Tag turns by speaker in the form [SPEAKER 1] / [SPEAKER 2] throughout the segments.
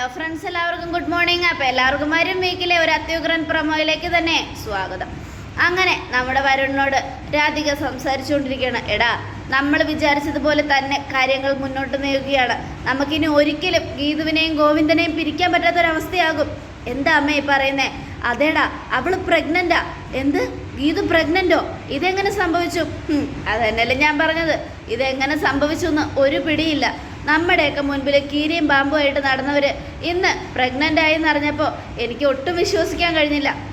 [SPEAKER 1] Hello friends എല്ലാവർക്കും good morning അപ്പോൾ എല്ലാവർക്കും വരും വീക്കിലെ ഒരു അത്യുഗ്രൻ പ്രൊമോയിലേക്ക് തന്നെ സ്വാഗതം. അങ്ങനെ നമ്മുടെ വരുണിനോട് രാധിക സംസാരിച്ചുകൊണ്ടിരിക്കുകയാണ്. എടാ നമ്മൾ വിചാരിച്ചതുപോലെ തന്നെ കാര്യങ്ങൾ മുന്നോട്ട് നീങ്ങുകയാണ്. നമുക്കിനി ഒരിക്കലും ഗീതുവിനെയും ഗോവിന്ദനെയും പിരിക്കാൻ പറ്റാത്തൊരവസ്ഥയാകും. എന്താ അമ്മ ഈ പറയുന്നേ? അതേടാ അവൾ പ്രഗ്നന്റാ എന്ത്? ഗീതു പ്രഗ്നന്റോ ഇതെങ്ങനെ സംഭവിച്ചു? അതന്നെയല്ലേ ഞാൻ പറഞ്ഞത്. ഇതെങ്ങനെ സംഭവിച്ചു എന്ന് ഒരു പിടിയില്ല. നമ്മുടെയൊക്കെ മുൻപിൽ കീരിയും പാമ്പുമായിട്ട് നടന്നവർ ഇന്ന് പ്രഗ്നന്റ് ആയി എന്ന് എന്നറിഞ്ഞപ്പോൾ എനിക്ക് ഒട്ടും വിശ്വസിക്കാൻ കഴിഞ്ഞില്ല.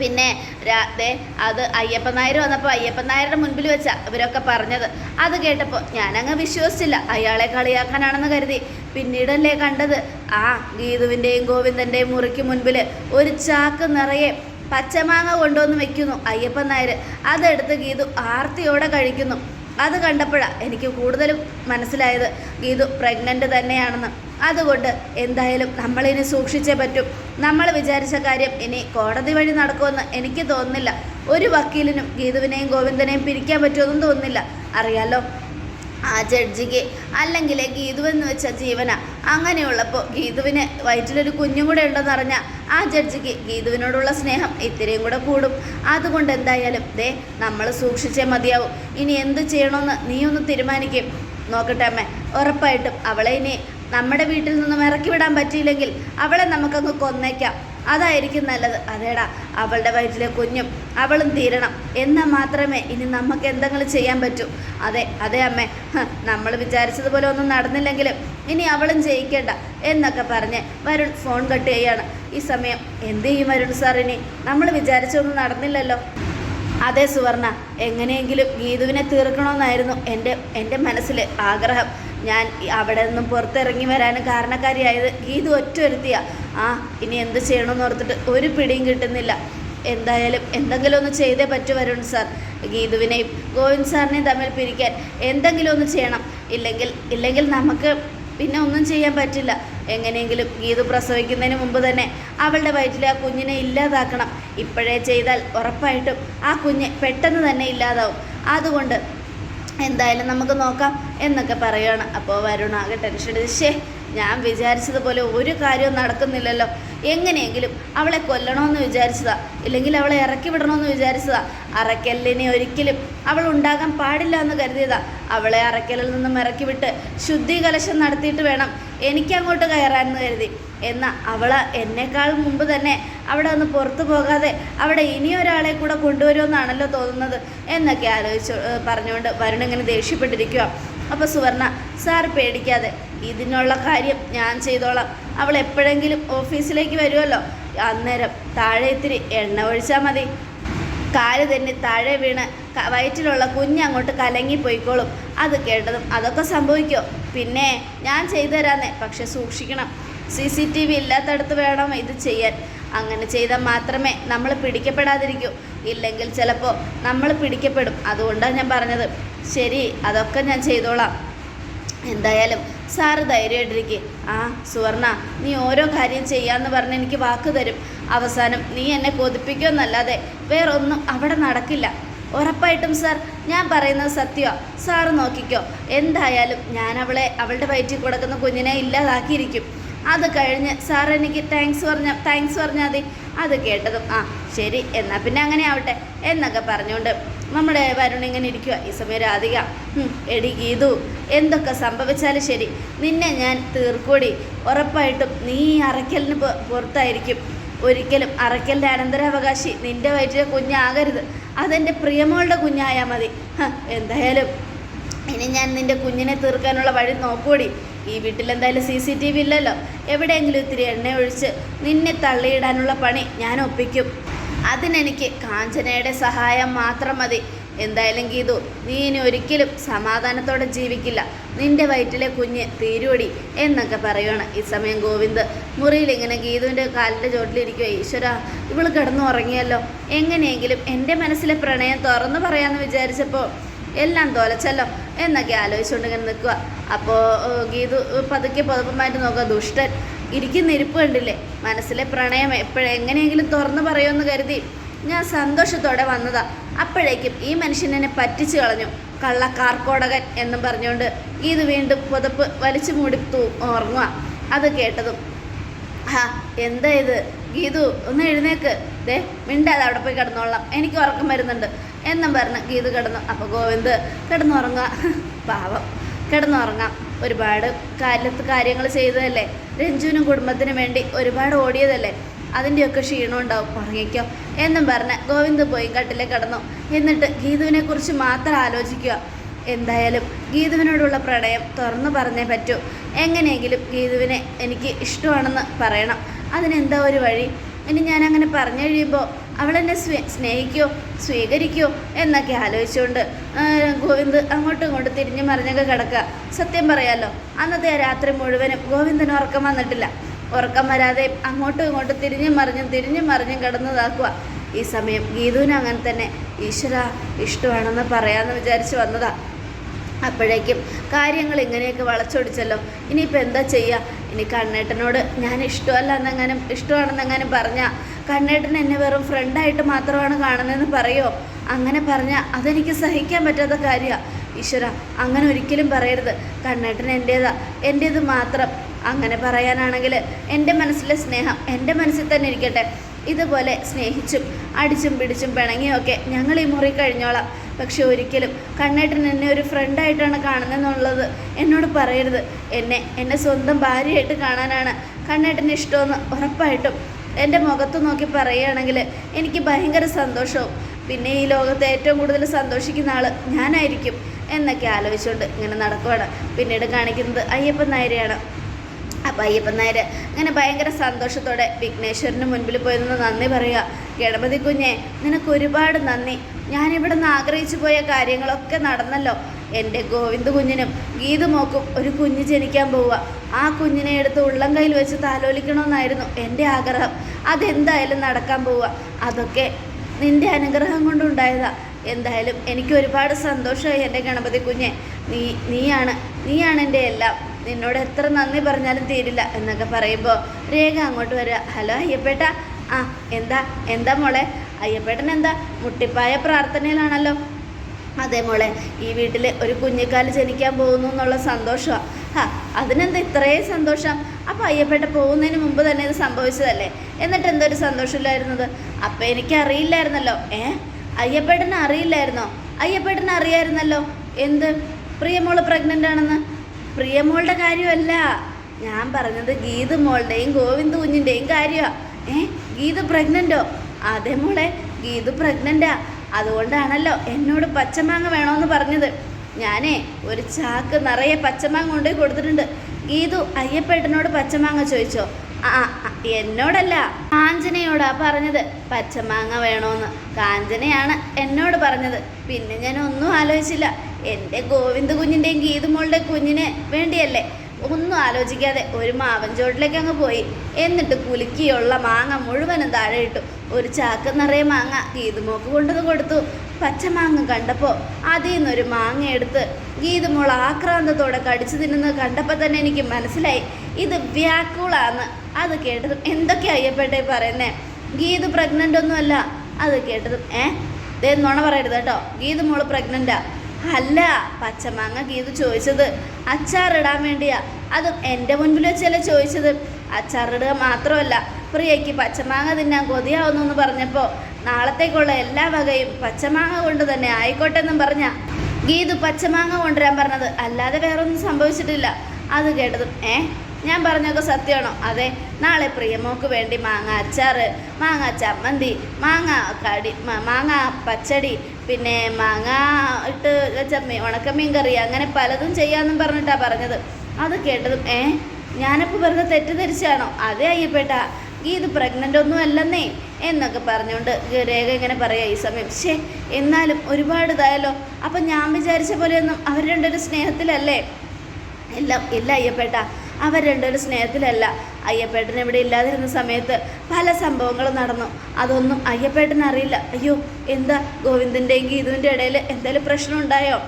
[SPEAKER 1] പിന്നെ രാ- ദേ അത് അയ്യപ്പൻ നായർ വന്നപ്പോൾ അയ്യപ്പൻ നായരുടെ മുൻപിൽ വെച്ച ഇവരൊക്കെ പറഞ്ഞത്. അത് കേട്ടപ്പോൾ ഞാനങ്ങ് വിശ്വസിച്ചില്ല. അയാളെ കളിയാക്കാനാണെന്ന് കരുതി. പിന്നീടല്ലേ കണ്ടത്. ആ ഗീതുവിന്റെയും ഗോവിന്ദന്റെയും മുറിക്ക് മുൻപിൽ ഒരു ചാക്ക് നിറയെ പച്ചമാങ്ങ കൊണ്ടുവന്ന് വെക്കുന്നു അയ്യപ്പൻ നായർ അതെടുത്ത് ഗീതു ആർത്തിയോടെ കഴിക്കുന്നു. അത് കണ്ടപ്പോഴാണ് എനിക്ക് കൂടുതലും മനസ്സിലായത് ഗീതു പ്രഗ്നന്റ് തന്നെയാണെന്ന്. അതുകൊണ്ട് എന്തായാലും നമ്മളിനി സൂക്ഷിച്ചേ പറ്റും. നമ്മൾ വിചാരിച്ച കാര്യം ഇനി കോടതി വഴി നടക്കുമെന്ന് എനിക്ക് തോന്നുന്നില്ല. ഒരു വക്കീലിനും ഗീതുവിനെയും ഗോവിന്ദനെയും പിരിക്കാൻ പറ്റുമെന്നും തോന്നുന്നില്ല. അറിയാലോ? ആ ജഡ്ജിക്ക് അല്ലെങ്കിൽ ഗീതു എന്ന് വെച്ച ജീവന. അങ്ങനെയുള്ളപ്പോൾ ഗീതുവിന് വയറ്റിലൊരു കുഞ്ഞും കൂടെ ഉണ്ടെന്ന് അറിഞ്ഞാൽ ആ ജഡ്ജിക്ക് ഗീതുവിനോടുള്ള സ്നേഹം ഇത്തിരിയും കൂടെ കൂടും. അതുകൊണ്ട് എന്തായാലും ദേ നമ്മൾ സൂക്ഷിച്ചേ മതിയാവും. ഇനി എന്ത് ചെയ്യണമെന്ന് നീ ഒന്ന് തീരുമാനിക്കും. നോക്കട്ടെ അമ്മ ഉറപ്പായിട്ടും അവളെ ഇനി നമ്മുടെ വീട്ടിൽ നിന്നും ഇറക്കി വിടാൻ പറ്റിയില്ലെങ്കിൽ അവളെ നമുക്കങ്ങ് കൊന്നേക്കാം. അതായിരിക്കും നല്ലത്. അതേടാ അവളുടെ വയറ്റിലെ കുഞ്ഞും അവളും തീരണം. എന്നാൽ മാത്രമേ ഇനി നമുക്ക് എന്തെങ്കിലും ചെയ്യാൻ പറ്റൂ. അതെ അതെ അമ്മേ. നമ്മൾ വിചാരിച്ചതുപോലെ ഒന്നും നടന്നില്ലെങ്കിലും ഇനി അവളും ജയിക്കേണ്ട എന്നൊക്കെ പറഞ്ഞ് വരുൺ ഫോൺ കട്ട് ചെയ്യാണ്. ഈ സമയം എന്ത് ചെയ്യും വരുൺ സാർ ഇനി? നമ്മൾ വിചാരിച്ചൊന്നും നടന്നില്ലല്ലോ. അതെ സുവർണ എങ്ങനെയെങ്കിലും ഗീതുവിനെ തീർക്കണമെന്നായിരുന്നു എന്റെ എന്റെ മനസ്സിൽ ആഗ്രഹം. ഞാൻ അവിടെ നിന്നും പുറത്തിറങ്ങി വരാനും കാരണക്കാരിയായത് ഗീതു ഒറ്റ ആ ഇനി എന്ത് ചെയ്യണമെന്ന് ഓർത്തിട്ട് ഒരു പിടിയും കിട്ടുന്നില്ല. എന്തായാലും എന്തെങ്കിലും ഒന്ന് ചെയ്തേ പറ്റൂ വരുൺ സാർ. ഗീതുവിനെയും ഗോവിന്ദ് സാറിനെയും തമ്മിൽ പിരിക്കാൻ എന്തെങ്കിലും ഒന്ന് ചെയ്യണം. ഇല്ലെങ്കിൽ ഇല്ലെങ്കിൽ നമുക്ക് പിന്നെ ഒന്നും ചെയ്യാൻ പറ്റില്ല. എങ്ങനെയെങ്കിലും ഗീതു പ്രസവിക്കുന്നതിന് മുമ്പ് തന്നെ അവളുടെ വയറ്റിൽ ആ കുഞ്ഞിനെ ഇല്ലാതാക്കണം. ഇപ്പോഴേ ചെയ്താൽ ഉറപ്പായിട്ടും ആ കുഞ്ഞ് പെട്ടെന്ന് തന്നെ ഇല്ലാതാവും. അതുകൊണ്ട് എന്തായാലും നമുക്ക് നോക്കാം എന്നൊക്കെ പറയുകയാണ് അപ്പോൾ വരുണ വരുണാകെ ടെൻഷൻ എടുത്ത് ശേ ഞാൻ വിചാരിച്ചതുപോലെ ഒരു കാര്യവും നടക്കുന്നില്ലല്ലോ. എങ്ങനെയെങ്കിലും അവളെ കൊല്ലണമെന്ന് വിചാരിച്ചതാ. ഇല്ലെങ്കിൽ അവളെ ഇറക്കി വിടണമെന്ന് വിചാരിച്ചതാ. അറക്കലിനെ ഒരിക്കലും അവൾ ഉണ്ടാകാൻ പാടില്ല എന്ന് കരുതിയതാ. അവളെ അറക്കലിൽ നിന്നും ഇറക്കി വിട്ട് ശുദ്ധി കലശം നടത്തിയിട്ട് വേണം. എനിക്കങ്ങോട്ട് കയറാമെന്ന് കരുതി. എന്നാൽ അവൾ എന്നേക്കാൾ മുമ്പ് തന്നെ അവിടെ ഒന്ന് പുറത്തു പോകാതെ അവിടെ ഇനിയൊരാളെ കൂടെ കൊണ്ടുവരുമെന്നാണല്ലോ തോന്നുന്നത് എന്നൊക്കെ ആലോചിച്ചു പറഞ്ഞുകൊണ്ട് വരുൺ ഇങ്ങനെ ദേഷ്യപ്പെട്ടിരിക്കുക അപ്പോൾ സുവർണ സാർ പേടിക്കാതെ ഇതിനുള്ള കാര്യം ഞാൻ ചെയ്തോളാം. അവൾ എപ്പോഴെങ്കിലും ഓഫീസിലേക്ക് വരുമല്ലോ. അന്നേരം താഴെ ഇത്തിരി എണ്ണ ഒഴിച്ചാൽ മതി. കാൽ തന്നെ താഴെ വീണ് വയറ്റിലുള്ള കുഞ്ഞ് അങ്ങോട്ട് കലങ്ങി പോയിക്കോളും. അത് കേട്ടതും അതൊക്കെ സംഭവിക്കോ? പിന്നെ ഞാൻ ചെയ്തു തരാന്നേ പക്ഷെ സൂക്ഷിക്കണം. സി സി ടി വി ഇല്ലാത്തടത്ത് വേണം ഇത് ചെയ്യാൻ. അങ്ങനെ ചെയ്താൽ മാത്രമേ നമ്മൾ പിടിക്കപ്പെടാതിരിക്കൂ. ഇല്ലെങ്കിൽ ചിലപ്പോൾ നമ്മൾ പിടിക്കപ്പെടും. അതുകൊണ്ടാണ് ഞാൻ പറഞ്ഞത്. ശരി അതൊക്കെ ഞാൻ ചെയ്തോളാം. എന്തായാലും സാറ് ധൈര്യമായിട്ടിരിക്കെ ആ സുവർണ നീ ഓരോ കാര്യം ചെയ്യാന്ന് പറഞ്ഞ് എനിക്ക് വാക്ക് തരും. അവസാനം നീ എന്നെ കൊതിപ്പിക്കുമെന്നല്ലാതെ വേറൊന്നും അവിടെ നടക്കില്ല. ഉറപ്പായിട്ടും സാർ ഞാൻ പറയുന്നത് സത്യമാണ് സാറ് നോക്കിക്കോ. എന്തായാലും ഞാൻ അവളെ അവളുടെ വയറ്റിൽ കൊടുക്കുന്ന കുഞ്ഞിനെ ഇല്ലാതാക്കിയിരിക്കും. അത് കഴിഞ്ഞ് സാർ എനിക്ക് താങ്ക്സ് പറഞ്ഞ താങ്ക്സ് പറഞ്ഞാൽ മതി. അത് കേട്ടതും ആ ശരി എന്നാൽ പിന്നെ അങ്ങനെ ആവട്ടെ എന്നൊക്കെ പറഞ്ഞുകൊണ്ട് നമ്മുടെ വരുൺ ഇങ്ങനെ ഇരിക്കുക ഈ സമയം രാധിക എടി ഗീതു എന്തൊക്കെ സംഭവിച്ചാലും ശരി നിന്നെ ഞാൻ തീർക്കൂടി. ഉറപ്പായിട്ടും നീ അറയ്ക്കലിന് പുറത്തായിരിക്കും. ഒരിക്കലും അറയ്ക്കലിന്റെ അനന്തരാവകാശി നിന്റെ വയറ്റിലെ കുഞ്ഞാകരുത്. അതെന്റെ പ്രിയമോളുടെ കുഞ്ഞായാൽ മതി. എന്തായാലും ഇനി ഞാൻ നിന്റെ കുഞ്ഞിനെ തീർക്കാനുള്ള വഴി നോക്കൂടി. ഈ വീട്ടിൽ എന്തായാലും സി സി ടി വി ഇല്ലല്ലോ. എവിടെയെങ്കിലും ഇത്തിരി എണ്ണ ഒഴിച്ച് നിന്നെ തള്ളിയിടാനുള്ള പണി ഞാൻ ഒപ്പിക്കും. അതിനെനിക്ക് കാഞ്ചനയുടെ സഹായം മാത്രം മതി. എന്തായാലും ഗീതു നീ ഇനി ഒരിക്കലും സമാധാനത്തോടെ ജീവിക്കില്ല. നിന്റെ വയറ്റിലെ കുഞ്ഞ് തീരുവടി എന്നൊക്കെ പറയുകയാണ് ഈ സമയം ഗോവിന്ദ്. മുറിയിൽ ഇങ്ങനെ ഗീതുവിന്റെ കാലിന്റെ ചോട്ടിലിരിക്കുക ഈശ്വര ഇവൾ കിടന്നു ഉറങ്ങിയല്ലോ. എങ്ങനെയെങ്കിലും എന്റെ മനസ്സിലെ പ്രണയം തുറന്നു പറയാമെന്ന് വിചാരിച്ചപ്പോൾ എല്ലാം തോലച്ചല്ലോ. എന്നൊക്കെ ആലോചിച്ചുകൊണ്ട് ഇങ്ങനെ നിൽക്കുക അപ്പോൾ ഗീതു പതുക്കെ പുതപ്പമായിട്ട് നോക്കുക. ദുഷ്ടൻ ഇരിക്കുന്ന ഇരിപ്പ് കണ്ടില്ലേ? മനസ്സിലെ പ്രണയം എപ്പോഴും എങ്ങനെയെങ്കിലും തുറന്നു പറയുമെന്ന് കരുതി ഞാൻ സന്തോഷത്തോടെ വന്നതാ. അപ്പോഴേക്കും ഈ മനുഷ്യൻ എന്നെ പറ്റിച്ചു കളഞ്ഞു. കള്ള കാർക്കോടകൻ എന്നും പറഞ്ഞുകൊണ്ട് ഗീതു വീണ്ടും പുതപ്പ് വലിച്ചു മൂടി തൂ ഉറങ്ങുക അത് കേട്ടതും ആ എന്താ ഇത്? ഗീതു ഒന്ന് എഴുന്നേക്ക്. ദേ മിണ്ടാതെ അവിടെ പോയി കിടന്നോളാം. എനിക്ക് ഉറക്കം വരുന്നുണ്ട്. എന്നും പറഞ്ഞ് ഗീതു കിടന്നു. അപ്പോൾ ഗോവിന്ദ് കിടന്നുറങ്ങുക. പാവം. കിടന്നുറങ്ങാം. ഒരുപാട് കാലത്ത് കാര്യങ്ങൾ ചെയ്തതല്ലേ? രഞ്ജുവിനും കുടുംബത്തിനും വേണ്ടി ഒരുപാട് ഓടിയതല്ലേ? അതിന്റെയൊക്കെ ക്ഷീണം ഉണ്ടാവും. ഉറങ്ങിക്കോ. എന്നും പറഞ്ഞ് ഗോവിന്ദ് പോയി കട്ടിലെ കിടന്നു. എന്നിട്ട് ഗീതുവിനെ കുറിച്ച് മാത്രം ആലോചിക്കുക. എന്തായാലും ഗീതുവിനോടുള്ള പ്രണയം തുറന്നു പറഞ്ഞേ പറ്റൂ. എങ്ങനെയെങ്കിലും ഗീതുവിനെ എനിക്ക് ഇഷ്ടമാണെന്ന് പറയണം. അതിനെന്താ ഒരു വഴി? ഇനി ഞാൻ അങ്ങനെ പറഞ്ഞു കഴിയുമ്പോൾ അവൾ എന്നെ സ്വീ സ്നേഹിക്കോ സ്വീകരിക്കോ എന്നൊക്കെ ആലോചിച്ചുകൊണ്ട് ഗോവിന്ദ് അങ്ങോട്ടും ഇങ്ങോട്ടും തിരിഞ്ഞു മറിഞ്ഞൊക്കെ കിടക്കുക സത്യം പറയാലോ അന്നത്തെ രാത്രി മുഴുവനും ഗോവിന്ദന് ഉറക്കം വന്നിട്ടില്ല. ഉറക്കം വരാതെ അങ്ങോട്ടും ഇങ്ങോട്ടും തിരിഞ്ഞു മറിഞ്ഞും തിരിഞ്ഞു മറിഞ്ഞും കിടന്നതാക്കുക ഈ സമയം ഗീതുവിന് അങ്ങനെ തന്നെ ഈശ്വര ഇഷ്ടമാണെന്ന് പറയാമെന്ന് വിചാരിച്ച് വന്നതാ. അപ്പോഴേക്കും കാര്യങ്ങൾ ഇങ്ങനെയൊക്കെ വളച്ചൊടിച്ചല്ലോ. ഇനിയിപ്പോൾ എന്താ ചെയ്യുക ഇനി കണ്ണേട്ടനോട് ഞാൻ ഇഷ്ടമല്ല എന്നെങ്ങാനും ഇഷ്ടമാണെന്നെങ്ങാനും പറഞ്ഞാൽ കണ്ണേട്ടൻ എന്നെ വെറും ഫ്രണ്ടായിട്ട് മാത്രമാണ് കാണുന്നതെന്ന് പറയോ? അങ്ങനെ പറഞ്ഞാൽ അതെനിക്ക് സഹിക്കാൻ പറ്റാത്ത കാര്യമാണ് ഈശ്വര അങ്ങനെ ഒരിക്കലും പറയരുത്. കണ്ണേട്ടൻ എന്റേതാ എന്റേത് മാത്രം. അങ്ങനെ പറയാനാണെങ്കിൽ എന്റെ മനസ്സിലെ സ്നേഹം എന്റെ മനസ്സിൽ തന്നെ ഇരിക്കട്ടെ. ഇതുപോലെ സ്നേഹിച്ചും അടിച്ചും പിടിച്ചും പിണങ്ങിയൊക്കെ ഞങ്ങൾ ഈ മുറി കഴിഞ്ഞോളാം. പക്ഷെ ഒരിക്കലും കണ്ണേട്ടൻ എന്നെ ഒരു ഫ്രണ്ടായിട്ടാണ് കാണുന്നതെന്നുള്ളത് എന്നോട് പറയരുത്. എന്നെ എന്നെ സ്വന്തം ഭാര്യയായിട്ട് കാണാനാണ് കണ്ണേട്ടന് ഇഷ്ടമെന്ന് ഉറപ്പായിട്ടും എന്റെ മുഖത്ത് നോക്കി പറയുകയാണെങ്കിൽ എനിക്ക് ഭയങ്കര സന്തോഷവും പിന്നെ ഈ ലോകത്തെ ഏറ്റവും കൂടുതൽ സന്തോഷിക്കുന്ന ആൾ ഞാനായിരിക്കും എന്നൊക്കെ ആലോചിച്ചുകൊണ്ട് ഇങ്ങനെ നടക്കുവാണ്. പിന്നീട് കാണിക്കുന്നത് അയ്യപ്പൻ നായരെയാണ്. അപ്പം അയ്യപ്പൻ നായർ അങ്ങനെ ഭയങ്കര സന്തോഷത്തോടെ വിഘ്നേശ്വരന് മുൻപിൽ പോയി നന്ദി പറയുക. ഗണപതി കുഞ്ഞെ നിനക്ക് ഒരുപാട് നന്ദി. ഞാനിവിടെ നിന്ന് ആഗ്രഹിച്ചു പോയ കാര്യങ്ങളൊക്കെ നടന്നല്ലോ. എന്റെ ഗോവിന്ദ് കുഞ്ഞിനും ഗീതുമോക്കും ഒരു കുഞ്ഞ് ജനിക്കാൻ പോവുക. ആ കുഞ്ഞിനെ എടുത്ത് ഉള്ളം കയ്യിൽ വെച്ച് താലോലിക്കണമെന്നായിരുന്നു എന്റെ ആഗ്രഹം. അതെന്തായാലും നടക്കാൻ പോവുക. അതൊക്കെ നിന്റെ അനുഗ്രഹം കൊണ്ടുണ്ടായതാ. എന്തായാലും എനിക്ക് ഒരുപാട് സന്തോഷമായി എന്റെ ഗണപതി കുഞ്ഞെ. നീ നീയാണ് നീയാണ് എന്റെ എല്ലാം. നിന്നോട് എത്ര നന്ദി പറഞ്ഞാലും തീരില്ല എന്നൊക്കെ പറയുമ്പോൾ രേഖ അങ്ങോട്ട് വരിക. ഹലോ അയ്യപ്പേട്ട. ആ എന്താ എന്താ മോളെ? അയ്യപ്പേട്ടൻ എന്താ മുട്ടിപ്പായ പ്രാർത്ഥനയിലാണല്ലോ. അതേ മോളെ ഈ വീട്ടിൽ ഒരു കുഞ്ഞിക്കാൽ ജനിക്കാൻ പോകുന്നു എന്നുള്ള സന്തോഷമാണ് ഹാ അതിനെന്താ ഇത്രയും സന്തോഷം? അപ്പോൾ അയ്യപ്പേട്ട പോകുന്നതിന് മുമ്പ് തന്നെ ഇത് സംഭവിച്ചതല്ലേ? എന്നിട്ട് എന്തൊരു സന്തോഷമില്ലായിരുന്നത്? അപ്പം എനിക്ക് അറിയില്ലായിരുന്നല്ലോ ഏ അയ്യപ്പേട്ടന് അറിയില്ലായിരുന്നോ അയ്യപ്പേട്ടന് അറിയായിരുന്നല്ലോ എന്ത്? പ്രിയമോൾ പ്രഗ്നന്റ് ആണെന്ന്? പ്രിയമോളുടെ കാര്യമല്ല. ഞാൻ പറഞ്ഞത് ഗീത് മോളുടെയും ഗോവിന്ദ് കുഞ്ഞിന്റെയും കാര്യമാണ് ഏ? ഗീത് പ്രഗ്നന്റോ അതെ മോളെ ഗീത് പ്രഗ്നന്റാ അതുകൊണ്ടാണല്ലോ എന്നോട് പച്ചമാങ്ങ വേണമെന്ന് പറഞ്ഞത്. ഞാനേ ഒരു ചാക്ക് നിറയെ പച്ചമാങ്ങ കൊണ്ടുപോയി കൊടുത്തിട്ടുണ്ട്. ഗീതു അയ്യപ്പേട്ടനോട് പച്ചമാങ്ങ ചോദിച്ചോ? ആ എന്നോടല്ല. കാഞ്ചനയോടാ പറഞ്ഞത്. പച്ചമാങ്ങ വേണോന്ന്. കാഞ്ചനയാണ് എന്നോട് പറഞ്ഞത്. പിന്നെ ഞാൻ ഒന്നും ആലോചിച്ചില്ല. എന്റെ ഗോവിന്ദ് കുഞ്ഞിന്റെയും ഗീതുമോളുടെ കുഞ്ഞിനെ വേണ്ടിയല്ലേ? ഒന്നും ആലോചിക്കാതെ ഒരു മാവൻ ചോട്ടിലേക്ക് അങ്ങ് പോയി. എന്നിട്ട് കുലുക്കിയുള്ള മാങ്ങ മുഴുവനും താഴെ ഇട്ടു. ഒരു ചാക്ക് നിറയെ മാങ്ങ ഗീതുമോക്ക് കൊണ്ടത് കൊടുത്തു. പച്ചമാങ്ങ കണ്ടപ്പോൾ അതിൽ നിന്നൊരു മാങ്ങ എടുത്ത് ഗീതുമോൾ ആക്രാന്തത്തോടെ കടിച്ചു തിന്നുന്നത് കണ്ടപ്പോൾ തന്നെ എനിക്ക് മനസ്സിലായി. ഇത് വ്യാക്കുളാന്ന്. അത് കേട്ടതും എന്തൊക്കെ അയ്യപ്പെട്ടേ പറയുന്നേ? ഗീതു പ്രഗ്നന്റ് ഒന്നുമല്ല. അത് കേട്ടതും ഏ? ദേ നുണ പറയരുത് കേട്ടോ. ഗീതുമോൾ പ്രഗ്നന്റാ അല്ല പച്ചമാങ്ങ ഗീതു ചോദിച്ചത് അച്ചാറിടാൻ വേണ്ടിയാ. അതും എന്റെ മുൻപിൽ വെച്ചല്ലേ ചോദിച്ചത്. അച്ചാറിടുക മാത്രമല്ല പ്രിയയ്ക്ക് പച്ചമാങ്ങ തിന്നാൻ കൊതിയാവുന്നു എന്ന് പറഞ്ഞപ്പോൾ നാളത്തേക്കുള്ള എല്ലാ വകയും പച്ചമാങ്ങ കൊണ്ട് തന്നെ ആയിക്കോട്ടെ എന്നും പറഞ്ഞ ഗീതു പച്ചമാങ്ങ കൊണ്ടുവരാൻ പറഞ്ഞത്. അല്ലാതെ വേറൊന്നും സംഭവിച്ചിട്ടില്ല. അത് കേട്ടതും ഏ ഞാൻ പറഞ്ഞൊക്കെ സത്യമാണോ? അതെ നാളെ പ്രിയമോക്ക് വേണ്ടി മാങ്ങ അച്ചാറ് മാങ്ങ ചമ്മന്തി മാങ്ങ കടി മാങ്ങ പച്ചടി പിന്നെ മാങ്ങ ഇട്ട് വെച്ച ഉണക്കമീൻ കറി അങ്ങനെ പലതും ചെയ്യാമെന്നും പറഞ്ഞിട്ടാണ് പറഞ്ഞത്. അത് കേട്ടതും ഏ ഞാനപ്പോൾ വെറുതെ തെറ്റിദ്ധരിച്ചാണോ? അതേ അയ്യപ്പേട്ട ഇത് പ്രഗ്നന്റ് ഒന്നും അല്ലെന്നേ എന്നൊക്കെ പറഞ്ഞുകൊണ്ട് രേഖ ഇങ്ങനെ പറയാം ഈ സമയം. ശേ എന്നാലും ഒരുപാട് ഇതായല്ലോ. അപ്പം ഞാൻ വിചാരിച്ച പോലെയൊന്നും അവർ രണ്ടൊരു സ്നേഹത്തിലല്ലേ? എല്ലാം ഇല്ല അയ്യപ്പേട്ട അവർ രണ്ടൊരു സ്നേഹത്തിലല്ല. അയ്യപ്പേട്ടൻ ഇവിടെ ഇല്ലാതിരുന്ന സമയത്ത് പല സംഭവങ്ങളും നടന്നു. അതൊന്നും അയ്യപ്പേട്ടൻ അറിയില്ല. അയ്യോ എന്താ ഗോവിന്ദന്റെയും ഗീതുവിന്റെ ഇടയിൽ എന്തെങ്കിലും പ്രശ്നം ഉണ്ടായോ?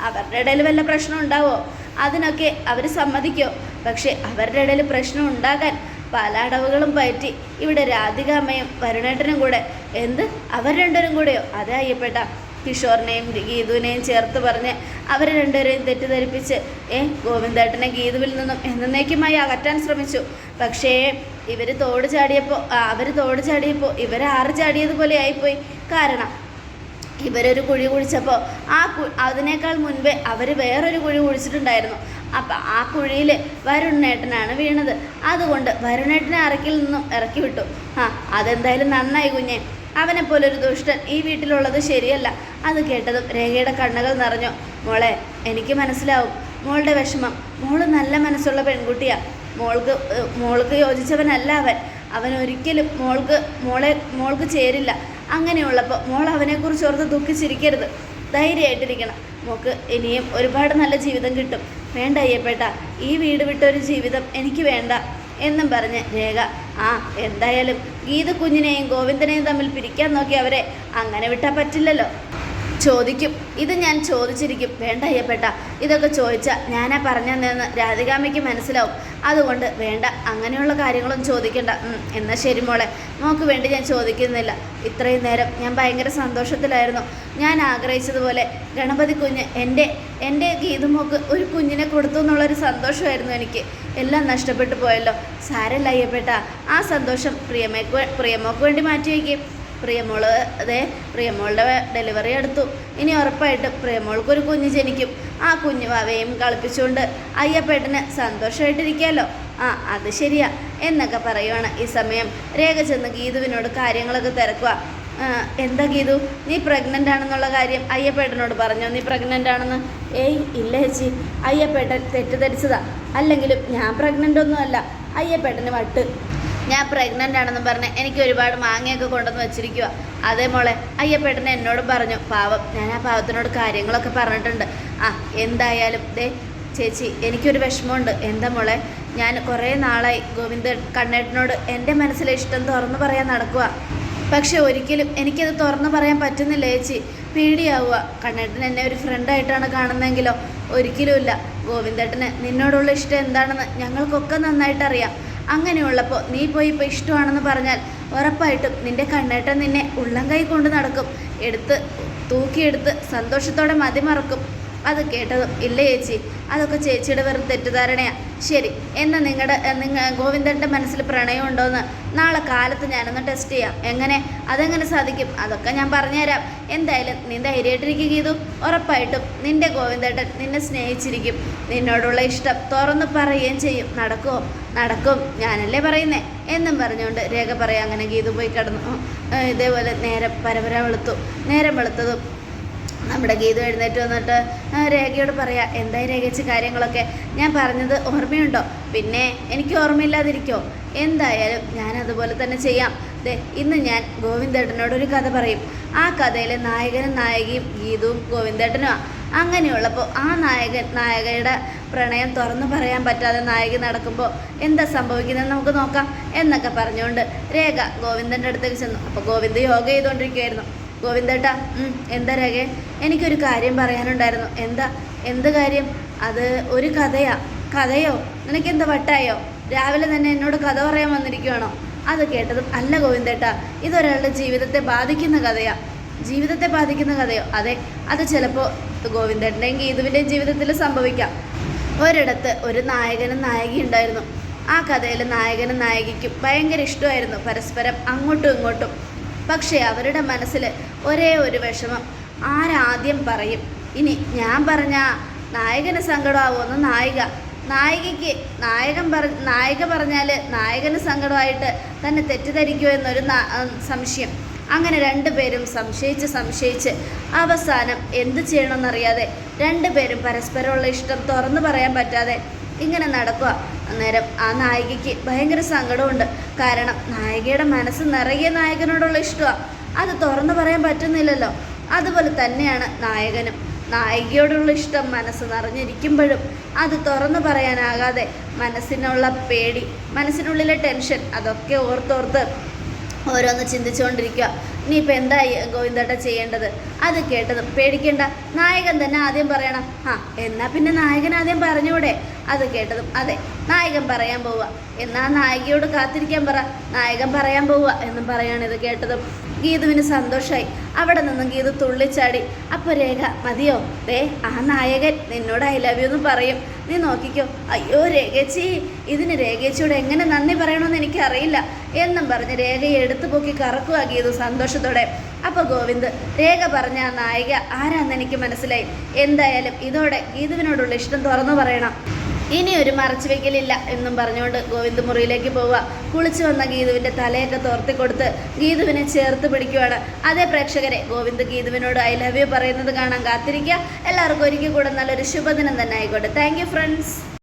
[SPEAKER 1] അവരുടെ ഇടയിൽ വല്ല പ്രശ്നം ഉണ്ടാവോ? അതിനൊക്കെ അവർ സമ്മതിക്കോ? പക്ഷേ അവരുടെ ഇടയിൽ പ്രശ്നം ഉണ്ടാകാൻ പല അടവുകളും പറ്റി. ഇവിടെ രാധികാമ്മയും വരുണേട്ടനും കൂടെ. എന്ത്? അവർ രണ്ടുപേരും കൂടെയോ? അതെ അയ്യപ്പേട്ട. കിഷോറിനെയും ഗീതുവിനെയും ചേർത്ത് പറഞ്ഞ് അവർ രണ്ടുപേരെയും തെറ്റിദ്ധരിപ്പിച്ച് ഏ ഗോവിന്ദേട്ടനെ ഗീതുവിൽ നിന്നും എന്നേക്കുമായി അകറ്റാൻ ശ്രമിച്ചു. പക്ഷേ ഇവർ തോട് ചാടിയപ്പോൾ അവർ തോട് ചാടിയപ്പോൾ ഇവർ ആറ് ചാടിയതുപോലെ ആയിപ്പോയി. കാരണം ഇവരൊരു കുഴി കുഴിച്ചപ്പോൾ ആ കു അതിനേക്കാൾ മുൻപേ അവർ വേറൊരു കുഴി കുഴിച്ചിട്ടുണ്ടായിരുന്നു. അപ്പം ആ കുഴിയിൽ വരുണേട്ടനാണ് വീണത്. അതുകൊണ്ട് വരുണേട്ടനെ അറക്കിൽ നിന്നും ഇറക്കി വിട്ടു. ആ അതെന്തായാലും നന്നായി കുഞ്ഞെ. അവനെ പോലൊരു ദുഷ്ടൻ ഈ വീട്ടിലുള്ളത് ശരിയല്ല. അത് കേട്ടതും രേഖയുടെ കണ്ണുകൾ നിറഞ്ഞു. മോളെ എനിക്ക് മനസ്സിലാവും. മോളുടെ വിഷമം. മോൾ നല്ല മനസ്സുള്ള പെൺകുട്ടിയാ. മോൾക്ക് മോൾക്ക് യോജിച്ചവനല്ല അവൻ. അവൻ ഒരിക്കലും മോൾക്ക് മോളെ മോൾക്ക് ചേരില്ല. അങ്ങനെയുള്ളപ്പോൾ മോൾ അവനെക്കുറിച്ച് ഓർത്ത് ദുഃഖിച്ചിരിക്കരുത്. ധൈര്യമായിട്ടിരിക്കണം. മോക്ക് ഇനിയും ഒരുപാട് നല്ല ജീവിതം കിട്ടും. വേണ്ട അയ്യപ്പേട്ട ഈ വീട് വിട്ടൊരു ജീവിതം എനിക്ക് വേണ്ട എന്നും പറഞ്ഞ് രേഖ ആ എന്തായാലും ഗീത കുഞ്ഞിനെയും ഗോവിന്ദനെയും തമ്മിൽ പിരിക്കാൻ നോക്കി അവരെ അങ്ങനെ വിട്ടാൽ പറ്റില്ലല്ലോ. ചോദിക്കും. ഇത് ഞാൻ ചോദിച്ചിരിക്കും. വേണ്ട അയ്യപ്പെട്ട. ഇതൊക്കെ ചോദിച്ചാൽ ഞാനാ പറഞ്ഞതെന്ന് രാധികാമ്മയ്ക്ക് മനസ്സിലാവും. അതുകൊണ്ട് വേണ്ട അങ്ങനെയുള്ള കാര്യങ്ങളും ചോദിക്കണ്ട. എന്നാൽ ശരി മോളെ. മോക്ക് വേണ്ടി ഞാൻ ചോദിക്കുന്നില്ല. ഇത്രയും നേരം ഞാൻ ഭയങ്കര സന്തോഷത്തിലായിരുന്നു. ഞാൻ ആഗ്രഹിച്ചതുപോലെ ഗണപതി കുഞ്ഞ് എന്റെ എന്റെ ഗീതുമോക്ക് ഒരു കുഞ്ഞിനെ കൊടുത്തു എന്നുള്ളൊരു സന്തോഷമായിരുന്നു എനിക്ക്. എല്ലാം നഷ്ടപ്പെട്ടു പോയല്ലോ. സാരല്ല അയ്യപ്പെട്ട. ആ സന്തോഷം പ്രിയമേക്ക് പ്രിയമോക്ക് വേണ്ടി മാറ്റി വയ്ക്കും പ്രിയമോൾ അതെ പ്രിയമോളുടെ ഡെലിവറി എടുത്തു. ഇനി ഉറപ്പായിട്ടും പ്രിയമോൾക്കൊരു കുഞ്ഞ് ജനിക്കും. ആ കുഞ്ഞു വാവയും കളിപ്പിച്ചുകൊണ്ട് അയ്യപ്പേട്ടന് സന്തോഷമായിട്ടിരിക്കാമല്ലോ ആ അത് ശരിയാ. എന്നൊക്കെ പറയുവാണ് ഈ സമയം. രേഖ ചെന്ന് ഗീതുവിനോട് കാര്യങ്ങളൊക്കെ തിരക്കുക എന്താ ഗീതു? നീ പ്രഗ്നന്റ് ആണെന്നുള്ള കാര്യം അയ്യപ്പേട്ടനോട് പറഞ്ഞോ? നീ പ്രഗ്നന്റ് ആണെന്ന്? ഏയ് ഇല്ല ചേച്ചി. അയ്യപ്പേട്ടൻ തെറ്റിദ്ധരിച്ചതാ. അല്ലെങ്കിലും ഞാൻ പ്രഗ്നന്റ് ഒന്നുമല്ല. അയ്യപ്പേട്ടന് വട്ട്. ഞാൻ പ്രഗ്നന്റ് ആണെന്ന് പറഞ്ഞ് എനിക്ക് ഒരുപാട് മാങ്ങയൊക്കെ കൊണ്ടുവന്ന് വെച്ചിരിക്കുക അതേ മോളെ അയ്യപ്പേട്ടൻ എന്നോടും പറഞ്ഞു പാവം ഞാൻ ആ പാവത്തിനോട് കാര്യങ്ങളൊക്കെ പറഞ്ഞിട്ടുണ്ട്. ആ എന്തായാലും ദേ ചേച്ചി എനിക്കൊരു വിഷമമുണ്ട്. എന്താ മോളെ ഞാൻ കുറേ നാളായി ഗോവിന്ദ കണ്ണേട്ടനോട് എന്റെ മനസ്സിലെ ഇഷ്ടം തുറന്നു പറയാൻ നടക്കുക പക്ഷെ ഒരിക്കലും എനിക്കത് തുറന്നു പറയാൻ പറ്റുന്നില്ല ചേച്ചി. പേടിയാവുക കണ്ണേട്ടൻ എന്നെ ഒരു ഫ്രണ്ടായിട്ടാണ് കാണുന്നതെങ്കിലോ? ഒരിക്കലുമില്ല. ഗോവിന്ദേട്ടന് നിന്നോടുള്ള ഇഷ്ടം എന്താണെന്ന് ഞങ്ങൾക്കൊക്കെ നന്നായിട്ട് അറിയാം അങ്ങനെയുള്ളപ്പോൾ നീ പോയി ഇപ്പോൾ ഇഷ്ടമാണെന്ന് പറഞ്ഞാൽ ഉറപ്പായിട്ടും നിന്റെ കണ്ണേട്ടൻ നിന്നെ ഉള്ളം കൈ കൊണ്ട് നടക്കും. എടുത്ത് തൂക്കിയെടുത്ത് സന്തോഷത്തോടെ മതിമറക്കും. അത് കേട്ടതും ഇല്ല ചേച്ചി അതൊക്കെ ചേച്ചിയുടെ വെറും തെറ്റിദ്ധാരണയാണ് ശരി എന്നാൽ നിങ്ങളുടെ നിങ്ങൾ ഗോവിന്ദന്റെ മനസ്സിൽ പ്രണയമുണ്ടോയെന്ന് നാളെ കാലത്ത് ഞാനൊന്ന് ടെസ്റ്റ് ചെയ്യാം. എങ്ങനെ? അതെങ്ങനെ സാധിക്കും? അതൊക്കെ ഞാൻ പറഞ്ഞുതരാം. എന്തായാലും നീ ധൈര്യമായിട്ടിരിക്കുക ചെയ്തു ഉറപ്പായിട്ടും നിന്റെ ഗോവിന്ദേട്ടൻ നിന്നെ സ്നേഹിച്ചിരിക്കും. നിന്നോടുള്ള ഇഷ്ടം തുറന്ന് പറയുകയും ചെയ്യും. നടക്കുമോ നടക്കും. ഞാനല്ലേ പറയുന്നേ? എന്നും പറഞ്ഞുകൊണ്ട് രേഖ പറയാം അങ്ങനെ ഗീതു പോയി കിടന്നു. ഇതേപോലെ നേരം പരപര വെളുത്തു. നേരം വെളുത്തതും നമ്മുടെ ഗീതു എഴുന്നേറ്റ് വന്നിട്ട് രേഖയോട് പറയാം എന്തായി രേഖച്ച് കാര്യങ്ങളൊക്കെ? ഞാൻ പറഞ്ഞത് ഓർമ്മയുണ്ടോ? പിന്നെ എനിക്ക് ഓർമ്മയില്ലാതിരിക്കോ? എന്തായാലും ഞാൻ അതുപോലെ തന്നെ ചെയ്യാം. ദേ ഇന്ന് ഞാൻ ഗോവിന്ദേട്ടനോടൊരു കഥ പറയും. ആ കഥയിലെ നായകനും നായികയും ഗീതവും ഗോവിന്ദേട്ടനുമാണ് അങ്ങനെയുള്ളപ്പോൾ ആ നായകൻ നായകയുടെ പ്രണയം തുറന്നു പറയാൻ പറ്റാതെ നായകൻ നടക്കുമ്പോൾ എന്താ സംഭവിക്കുന്നത് നമുക്ക് നോക്കാം. എന്നൊക്കെ പറഞ്ഞുകൊണ്ട് രേഖ ഗോവിന്ദന്റെ അടുത്തേക്ക് ചെന്നു. അപ്പോൾ ഗോവിന്ദ് യോഗ ചെയ്തുകൊണ്ടിരിക്കുകയായിരുന്നു. ഗോവിന്ദേട്ടാ എന്താ രേഖ? എനിക്കൊരു കാര്യം പറയാനുണ്ടായിരുന്നു. എന്താ എന്ത് കാര്യം? അത് ഒരു കഥയാ. കഥയോ? നിനക്കെന്താ വട്ടായോ? രാവിലെ തന്നെ എന്നോട് കഥ പറയാൻ വന്നിരിക്കുകയാണോ അത് കേട്ടതും അല്ല ഗോവിന്ദേട്ടാ. ഇതൊരാളുടെ ജീവിതത്തെ ബാധിക്കുന്ന കഥയാ. ജീവിതത്തെ ബാധിക്കുന്ന കഥയോ? അതെ അത് ചിലപ്പോൾ ഗോവിന്ദേട്ടന്റെയും ഗീതുവിന്റെയും ജീവിതത്തിൽ സംഭവിക്കാം. ഒരിടത്ത് ഒരു നായകനും നായികയും ഉണ്ടായിരുന്നു. ആ കഥയിൽ നായകനും നായികയ്ക്കും ഭയങ്കര ഇഷ്ടമായിരുന്നു. പരസ്പരം അങ്ങോട്ടും ഇങ്ങോട്ടും. പക്ഷേ അവരുടെ മനസ്സിൽ ഒരേ ഒരു വിഷമം. ആരാദ്യം പറയും? ഇനി ഞാൻ പറഞ്ഞ നായകന് സങ്കടമാവുമെന്ന് നായിക. നായികയ്ക്ക് നായകൻ പറ നായിക പറഞ്ഞാൽ നായകന് സങ്കടമായിട്ട് തന്നെ തെറ്റിദ്ധരിക്കുമോ എന്നൊരു സംശയം. അങ്ങനെ രണ്ടുപേരും സംശയിച്ച് സംശയിച്ച് അവസാനം എന്ത് ചെയ്യണമെന്നറിയാതെ രണ്ടുപേരും പരസ്പരമുള്ള ഇഷ്ടം തുറന്നു പറയാൻ പറ്റാതെ ഇങ്ങനെ നടക്കുക അന്നേരം ആ നായികയ്ക്ക് ഭയങ്കര സങ്കടമുണ്ട്. കാരണം നായികയുടെ മനസ്സ് നിറയെ നായകനോടുള്ള ഇഷ്ടമാണ് അത് തുറന്നു പറയാൻ പറ്റുന്നില്ലല്ലോ. അതുപോലെ തന്നെയാണ് നായകനും. നായികയോടുള്ള ഇഷ്ടം മനസ്സ് നിറഞ്ഞിരിക്കുമ്പോഴും അത് തുറന്നു പറയാനാകാതെ മനസ്സിനുള്ള പേടി മനസ്സിനുള്ളിലെ ടെൻഷൻ അതൊക്കെ ഓർത്തോർത്ത് ഓരോന്ന് ചിന്തിച്ചുകൊണ്ടിരിക്കുക ഇനിയിപ്പോൾ എന്താ എന്തായി ഗോവിന്ദേട്ട ചെയ്യേണ്ടത്? അത് കേട്ടത് പേടിക്കേണ്ട. നായകൻ തന്നെ ആദ്യം പറയണം ആ എന്നാൽ പിന്നെ നായകൻ ആദ്യം പറഞ്ഞൂടെ? അത് കേട്ടതും അതെ നായകൻ പറയാൻ പോവുക. എന്നാൽ നായികയോട് കാത്തിരിക്കാൻ പറ നായകൻ പറയാൻ പോവുക എന്നും പറയാണ് ഇത് കേട്ടതും. ഗീതുവിന് സന്തോഷമായി അവിടെ നിന്നും ഗീതു തുള്ളിച്ചാടി. അപ്പോൾ രേഖ മതിയോ? ദേ ആ നായകൻ നിന്നോട് ഐ ലവ് യു എന്ന് പറയും. നീ നോക്കിക്കോ. അയ്യോ രേഖച്ചി ഇതിന് രേഖച്ചിയോട് എങ്ങനെ നന്ദി പറയണമെന്ന് എനിക്കറിയില്ല എന്നും പറഞ്ഞ് രേഖയെ എടുത്തു പൊക്കി കറക്കുക ഗീതു സന്തോഷത്തോടെ. അപ്പോൾ ഗോവിന്ദ് രേഖ പറഞ്ഞ ആ നായിക ആരാന്ന് എനിക്ക് മനസ്സിലായി. എന്തായാലും ഇതോടെ ഗീതുവിനോടുള്ള ഇഷ്ടം തുറന്നു പറയണം. ഇനി ഒരു മറച്ചു വെക്കലില്ല എന്നും പറഞ്ഞുകൊണ്ട് ഗോവിന്ദ് മുറിയിലേക്ക് പോവുക. കുളിച്ചു വന്ന ഗീതുവിന്റെ തലയൊക്കെ തോർത്തി കൊടുത്ത് ഗീതുവിനെ ചേർത്ത് പിടിക്കുവാണ്. അതേ പ്രേക്ഷകരെ ഗോവിന്ദ് ഗീതുവിനോട് ഐ ലവ് യു പറയുന്നത് കാണാൻ കാത്തിരിക്കുക. എല്ലാവർക്കും ഒരിക്കൽ കൂടെ നല്ലൊരു ശുഭദിനം തന്നെ ആയിക്കോട്ടെ. Thank friends